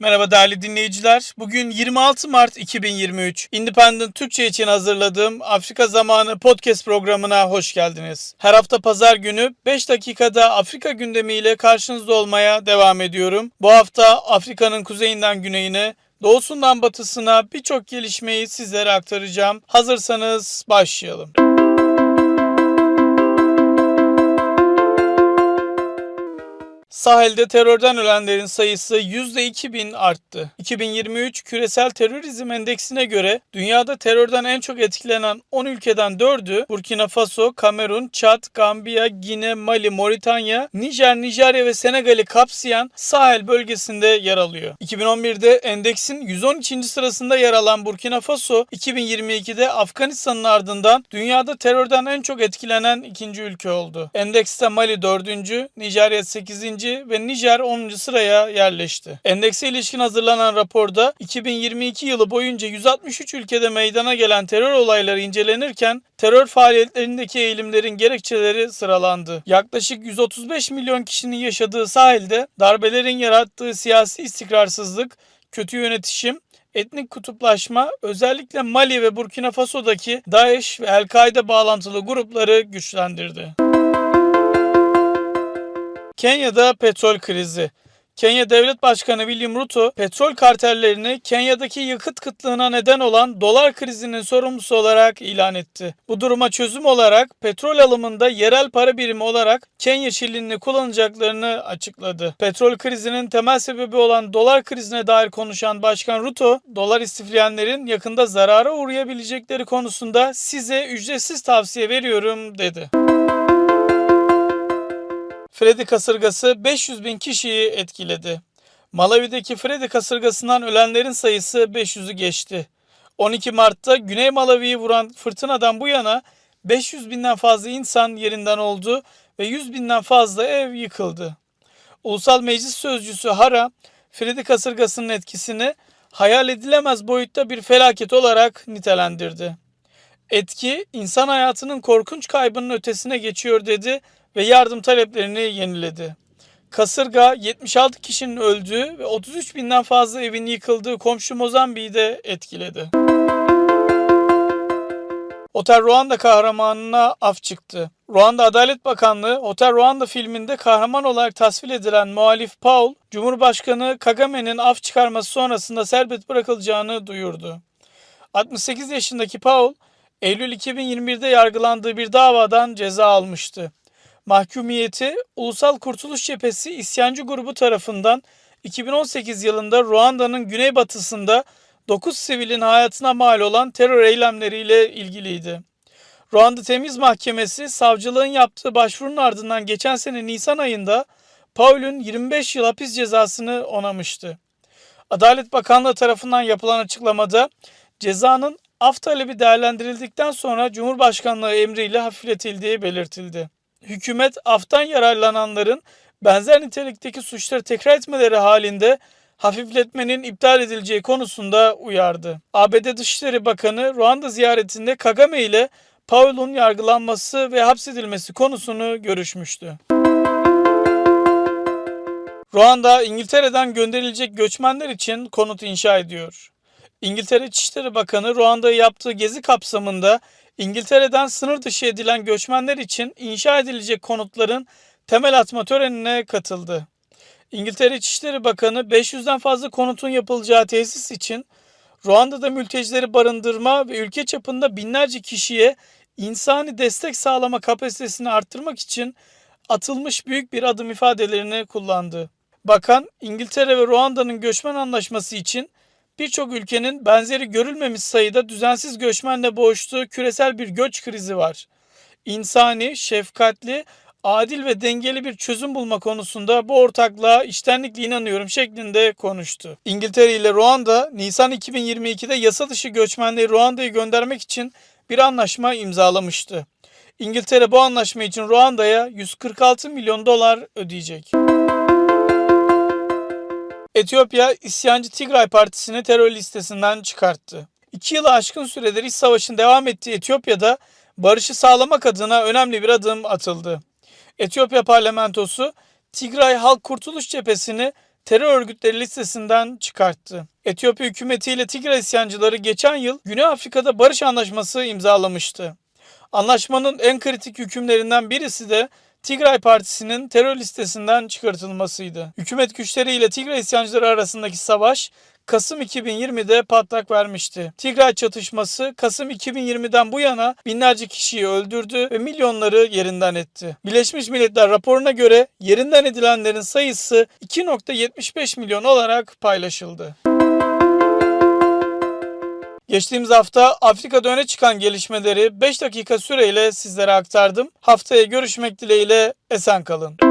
Merhaba değerli dinleyiciler. Bugün 26 Mart 2023. Independent Türkçe için hazırladığım Afrika Zamanı podcast programına hoş geldiniz. Her hafta pazar günü 5 dakikada Afrika gündemiyle karşınızda olmaya devam ediyorum. Bu hafta Afrika'nın kuzeyinden güneyine, doğusundan batısına birçok gelişmeyi sizlere aktaracağım. Hazırsanız başlayalım. Sahilde terörden ölenlerin sayısı %2000 arttı. 2023 Küresel Terörizm Endeksine göre dünyada terörden en çok etkilenen 10 ülkeden 4'ü Burkina Faso, Kamerun, Çad, Gambiya, Gine, Mali, Moritanya, Nijer, Nijerya ve Senegal'i kapsayan Sahel bölgesinde yer alıyor. 2011'de endeksin 113. sırasında yer alan Burkina Faso, 2022'de Afganistan'ın ardından dünyada terörden en çok etkilenen ikinci ülke oldu. Endekste Mali 4. Nijerya 8 ve Nijer 10. sıraya yerleşti. Endekse ilişkin hazırlanan raporda 2022 yılı boyunca 163 ülkede meydana gelen terör olayları incelenirken terör faaliyetlerindeki eğilimlerin gerekçeleri sıralandı. Yaklaşık 135 milyon kişinin yaşadığı sahilde darbelerin yarattığı siyasi istikrarsızlık, kötü yönetişim, etnik kutuplaşma özellikle Mali ve Burkina Faso'daki DAEŞ ve El-Kaide bağlantılı grupları güçlendirdi. Kenya'da petrol krizi. Kenya Devlet Başkanı William Ruto, petrol kartellerini Kenya'daki yakıt kıtlığına neden olan dolar krizinin sorumlusu olarak ilan etti. Bu duruma çözüm olarak petrol alımında yerel para birimi olarak Kenya şilinini kullanacaklarını açıkladı. Petrol krizinin temel sebebi olan dolar krizine dair konuşan Başkan Ruto, dolar istifleyenlerin yakında zarara uğrayabilecekleri konusunda size ücretsiz tavsiye veriyorum dedi. Freddy kasırgası 500 bin kişiyi etkiledi. Malawi'deki Freddy kasırgasından ölenlerin sayısı 500'ü geçti. 12 Mart'ta Güney Malawi'yi vuran fırtınadan bu yana 500 binden fazla insan yerinden oldu ve 100 binden fazla ev yıkıldı. Ulusal Meclis Sözcüsü Hara, Freddy kasırgasının etkisini hayal edilemez boyutta bir felaket olarak nitelendirdi. Etki insan hayatının korkunç kaybının ötesine geçiyor dedi ve yardım taleplerini yeniledi. Kasırga 76 kişinin öldüğü ve 33 binden fazla evin yıkıldığı komşu Mozambik'i de etkiledi. Otel Ruanda kahramanına af çıktı. Ruanda Adalet Bakanlığı Otel Ruanda filminde kahraman olarak tasvir edilen muhalif Paul, Cumhurbaşkanı Kagame'nin af çıkarması sonrasında serbest bırakılacağını duyurdu. 68 yaşındaki Paul, Eylül 2021'de yargılandığı bir davadan ceza almıştı. Mahkumiyeti Ulusal Kurtuluş Cephesi isyancı grubu tarafından 2018 yılında Ruanda'nın güneybatısında 9 sivilin hayatına mal olan terör eylemleriyle ilgiliydi. Ruanda Temiz Mahkemesi savcılığın yaptığı başvurunun ardından geçen sene Nisan ayında Paul'ün 25 yıl hapis cezasını onamıştı. Adalet Bakanlığı tarafından yapılan açıklamada cezanın af talebi değerlendirildikten sonra Cumhurbaşkanlığı emriyle hafifletildiği belirtildi hükümet aftan yararlananların benzer nitelikteki suçları tekrar etmeleri halinde hafifletmenin iptal edileceği konusunda uyardı. ABD Dışişleri Bakanı Ruanda ziyaretinde Kagame ile Paul'un yargılanması ve hapsedilmesi konusunu görüşmüştü. Ruanda, İngiltere'den gönderilecek göçmenler için konut inşa ediyor. İngiltere İçişleri Bakanı Ruanda'ya yaptığı gezi kapsamında İngiltere'den sınır dışı edilen göçmenler için inşa edilecek konutların temel atma törenine katıldı. İngiltere İçişleri Bakanı 500'den fazla konutun yapılacağı tesis için Ruanda'da mültecileri barındırma ve ülke çapında binlerce kişiye insani destek sağlama kapasitesini arttırmak için atılmış büyük bir adım ifadelerini kullandı. Bakan İngiltere ve Ruanda'nın göçmen anlaşması için birçok ülkenin benzeri görülmemiş sayıda düzensiz göçmenle boğuştuğu küresel bir göç krizi var. İnsani, şefkatli, adil ve dengeli bir çözüm bulma konusunda bu ortaklığa içtenlikle inanıyorum şeklinde konuştu. İngiltere ile Ruanda Nisan 2022'de yasa dışı göçmenleri Ruanda'yı göndermek için bir anlaşma imzalamıştı. İngiltere bu anlaşma için Ruanda'ya 146 milyon dolar ödeyecek. Etiyopya isyancı Tigray Partisi'ni terör listesinden çıkarttı. İki yılı aşkın süredir iç savaşın devam ettiği Etiyopya'da barışı sağlamak adına önemli bir adım atıldı. Etiyopya parlamentosu Tigray Halk Kurtuluş Cephesi'ni terör örgütleri listesinden çıkarttı. Etiyopya hükümetiyle Tigray isyancıları geçen yıl Güney Afrika'da barış anlaşması imzalamıştı. Anlaşmanın en kritik hükümlerinden birisi de Tigray Partisi'nin terör listesinden çıkartılmasıydı. Hükümet güçleriyle Tigray isyancıları arasındaki savaş Kasım 2020'de patlak vermişti. Tigray çatışması Kasım 2020'den bu yana binlerce kişiyi öldürdü ve milyonları yerinden etti. Birleşmiş Milletler raporuna göre yerinden edilenlerin sayısı 2.75 milyon olarak paylaşıldı. Geçtiğimiz hafta Afrika'da öne çıkan gelişmeleri 5 dakika süreyle sizlere aktardım. Haftaya görüşmek dileğiyle esen kalın.